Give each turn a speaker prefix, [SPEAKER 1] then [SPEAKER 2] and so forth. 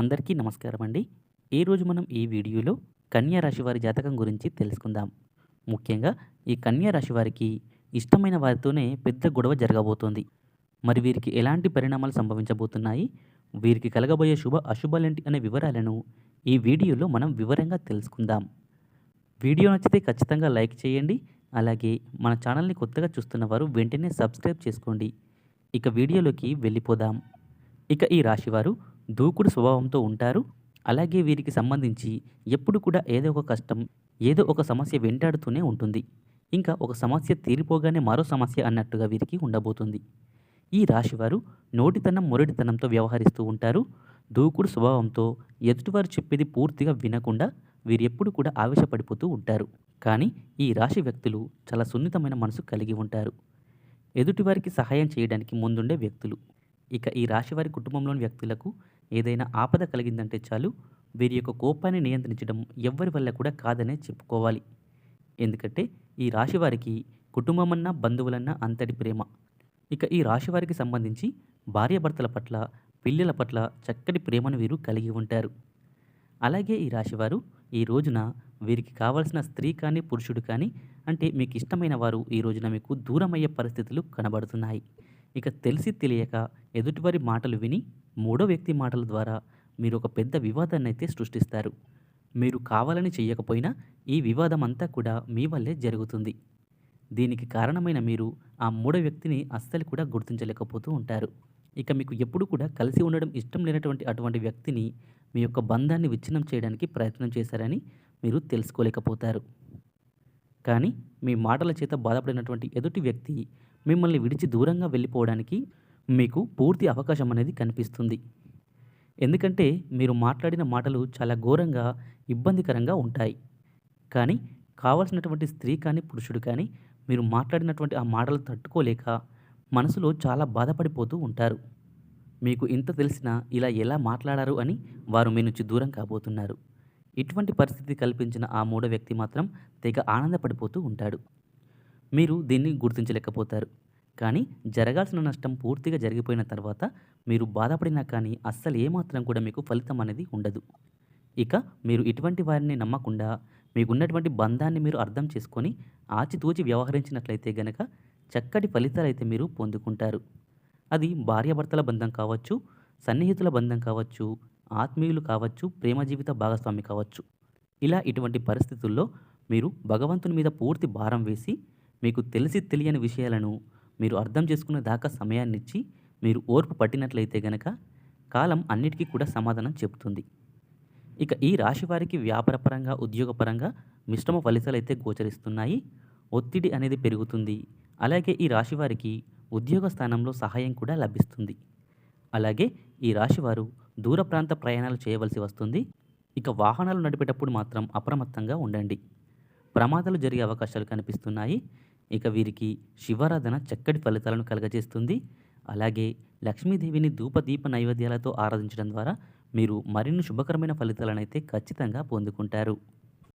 [SPEAKER 1] అందరికీ నమస్కారం అండి. ఈరోజు మనం ఈ వీడియోలో కన్యా రాశి వారి జాతకం గురించి తెలుసుకుందాం. ముఖ్యంగా ఈ కన్యా రాశి వారికి ఇష్టమైన వారితోనే పెద్ద గొడవ జరగబోతోంది. మరి వీరికి ఎలాంటి పరిణామాలు సంభవించబోతున్నాయి? వీరికి కలగబోయే శుభ అశుభాలేంటి అనే వివరాలను ఈ వీడియోలో మనం వివరంగా తెలుసుకుందాం. వీడియో నచ్చితే ఖచ్చితంగా లైక్ చేయండి. అలాగే మన ఛానల్ని కొత్తగా చూస్తున్న వారు వెంటనే సబ్స్క్రైబ్ చేసుకోండి. ఇక వీడియోలోకి వెళ్ళిపోదాం. ఇక ఈ రాశివారు దూకుడు స్వభావంతో ఉంటారు. అలాగే వీరికి సంబంధించి ఎప్పుడు కూడా ఏదో ఒక కష్టం ఏదో ఒక సమస్య వెంటాడుతూనే ఉంటుంది. ఇంకా ఒక సమస్య తీరిపోగానే మరో సమస్య అన్నట్టుగా వీరికి ఉండబోతుంది. ఈ రాశివారు నోటితనం మొరటితనంతో వ్యవహరిస్తూ ఉంటారు. దూకుడు స్వభావంతో ఎదుటివారు చెప్పేది పూర్తిగా వినకుండా వీరు ఎప్పుడు కూడా ఆవేశపడిపోతూ ఉంటారు. కానీ ఈ రాశి వ్యక్తులు చాలా సున్నితమైన మనసు కలిగి ఉంటారు. ఎదుటివారికి సహాయం చేయడానికి ముందుండే వ్యక్తులు. ఇక ఈ రాశివారి కుటుంబంలోని వ్యక్తులకు ఏదైనా ఆపద కలిగిందంటే చాలు వీరి యొక్క కోపాన్ని నియంత్రించడం ఎవ్వరి వల్ల కూడా కాదనే చెప్పుకోవాలి. ఎందుకంటే ఈ రాశివారికి కుటుంబమన్నా బంధువులన్నా అంతటి ప్రేమ. ఇక ఈ రాశివారికి సంబంధించి భార్యాభర్తల పట్ల పిల్లల పట్ల చక్కటి ప్రేమను వీరు కలిగి ఉంటారు. అలాగే ఈ రాశివారు ఈ రోజున వీరికి కావాల్సిన స్త్రీ కానీ పురుషుడు కానీ అంటే మీకు ఇష్టమైన వారు ఈ రోజున మీకు దూరమయ్యే పరిస్థితులు కనబడుతున్నాయి. ఇక తెలిసి తెలియక ఎదుటివారి మాటలు విని మూడో వ్యక్తి మాటల ద్వారా మీరు ఒక పెద్ద వివాదాన్ని అయితే సృష్టిస్తారు. మీరు కావాలని చేయకపోయినా ఈ వివాదం అంతా కూడా మీ వల్లే జరుగుతుంది. దీనికి కారణమైన మీరు ఆ మూడో వ్యక్తిని అస్సలు కూడా గుర్తించలేకపోతూ ఉంటారు. ఇక మీకు ఎప్పుడు కూడా కలిసి ఉండడం ఇష్టం లేనటువంటి అటువంటి వ్యక్తిని మీ యొక్క బంధాన్ని విచ్ఛిన్నం చేయడానికి ప్రయత్నం చేశారని మీరు తెలుసుకోలేకపోతారు. కానీ మీ మాటల చేత బాధపడినటువంటి ఎదుటి వ్యక్తి మిమ్మల్ని విడిచి దూరంగా వెళ్ళిపోవడానికి మీకు పూర్తి అవకాశం అనేది కనిపిస్తుంది. ఎందుకంటే మీరు మాట్లాడిన మాటలు చాలా ఘోరంగా ఇబ్బందికరంగా ఉంటాయి. కానీ కావలసినటువంటి స్త్రీ కానీ పురుషుడు కానీ మీరు మాట్లాడినటువంటి ఆ మాటలు తట్టుకోలేక మనసులో చాలా బాధపడిపోతూ ఉంటారు. మీకు ఇంత తెలిసినా ఇలా ఎలా మాట్లాడారు అని వారు మీ నుంచి దూరం కాబోతున్నారు. ఇటువంటి పరిస్థితి కల్పించిన ఆ మూడో వ్యక్తి మాత్రం తెగ ఆనందపడిపోతూ ఉంటాడు. మీరు దీన్ని గుర్తించలేకపోతారు. కానీ జరగాల్సిన నష్టం పూర్తిగా జరిగిపోయిన తర్వాత మీరు బాధపడినా కానీ అస్సలు ఏమాత్రం కూడా మీకు ఫలితం అనేది ఉండదు. ఇక మీరు ఇటువంటి వారిని నమ్మకుండా మీకున్నటువంటి బంధాన్ని మీరు అర్థం చేసుకొని ఆచితూచి వ్యవహరించినట్లయితే గనక చక్కటి ఫలితాలు అయితే మీరు పొందుకుంటారు. అది భార్యాభర్తల బంధం కావచ్చు సన్నిహితుల బంధం కావచ్చు ఆత్మీయులు కావచ్చు ప్రేమ జీవిత భాగస్వామి కావచ్చు. ఇలా ఇటువంటి పరిస్థితుల్లో మీరు భగవంతుని మీద పూర్తి భారం వేసి మీకు తెలిసి తెలియని విషయాలను మీరు అర్థం చేసుకునే దాకా సమయాన్నిచ్చి మీరు ఓర్పు పట్టినట్లయితే గనక కాలం అన్నిటికీ కూడా సమాధానం చెబుతుంది. ఇక ఈ రాశి వారికి వ్యాపారపరంగా ఉద్యోగపరంగా మిశ్రమ ఫలితాలు అయితే గోచరిస్తున్నాయి. ఒత్తిడి అనేది పెరుగుతుంది. అలాగే ఈ రాశి వారికి ఉద్యోగ స్థానంలో సహాయం కూడా లభిస్తుంది. అలాగే ఈ రాశివారు దూర ప్రాంత ప్రయాణాలు చేయవలసి వస్తుంది. ఇక వాహనాలు నడిపేటప్పుడు మాత్రం అప్రమత్తంగా ఉండండి. ప్రమాదాలు జరిగే అవకాశాలు కనిపిస్తున్నాయి. ఇక వీరికి శివారాధన చక్కటి ఫలితాలను కలగజేస్తుంది. అలాగే లక్ష్మీదేవిని ధూపదీప నైవేద్యాలతో ఆరాధించడం ద్వారా మీరు మరిన్ని శుభకరమైన ఫలితాలనైతే ఖచ్చితంగా పొందుకుంటారు.